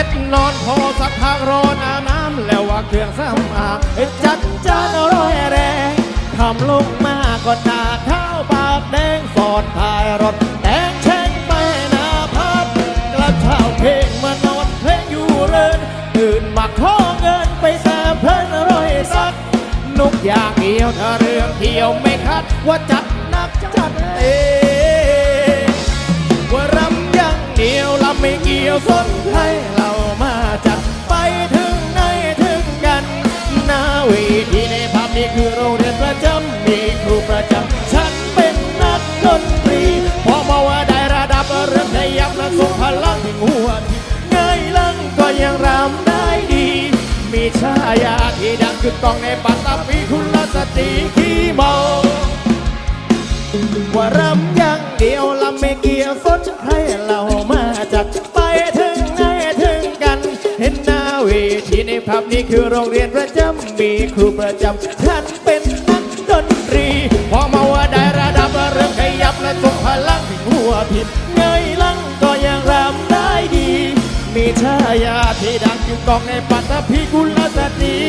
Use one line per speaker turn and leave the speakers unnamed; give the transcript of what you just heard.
ร็จนอนพอสักพักรอนอาน้ำแล้วว่าเครื่องสำอางจัดจานร้อยแรงทำลงมาก็หนาเท้าปากแดงฟอดท้ายรถแดงแช่งไปนาพับกระเช้าเพลงมานอนเพลงอยู่เรินตื่นมาขอเงินไปแสบเพลินร้อยสักนกอยางเดียวถ้าเรื่องเที่ยวไม่คัดว่าจัดนักจัดเอง ไม่เกี่ยวสนให้เรามาจัดไปถึงไหนถึงกันหน้าเวทีในภาพนี้คือโรงเรียนประจำมีครูประจำฉันเป็นนักดนตรีพอมาว่าได้ระดับเริ่มขยับและส่งพลังถึงหัวที่เงยลังก็ยังรำได้ดี มีชายาที่ดังคือกองในปัตตภีคุณลสตรีขี้เมาว่ารำยา ทีในภาพนี้คือโรงเรียนประจำมีครูประจำฉันเป็นนักดนตรี พอมาว่าได้ระดับเริ่มขยับและทรงพลังถึงหัวผิดเงยลังก็ยังรำได้ดี มีชายาที่ดังอยู่กองในปัตตภีกุลสตรี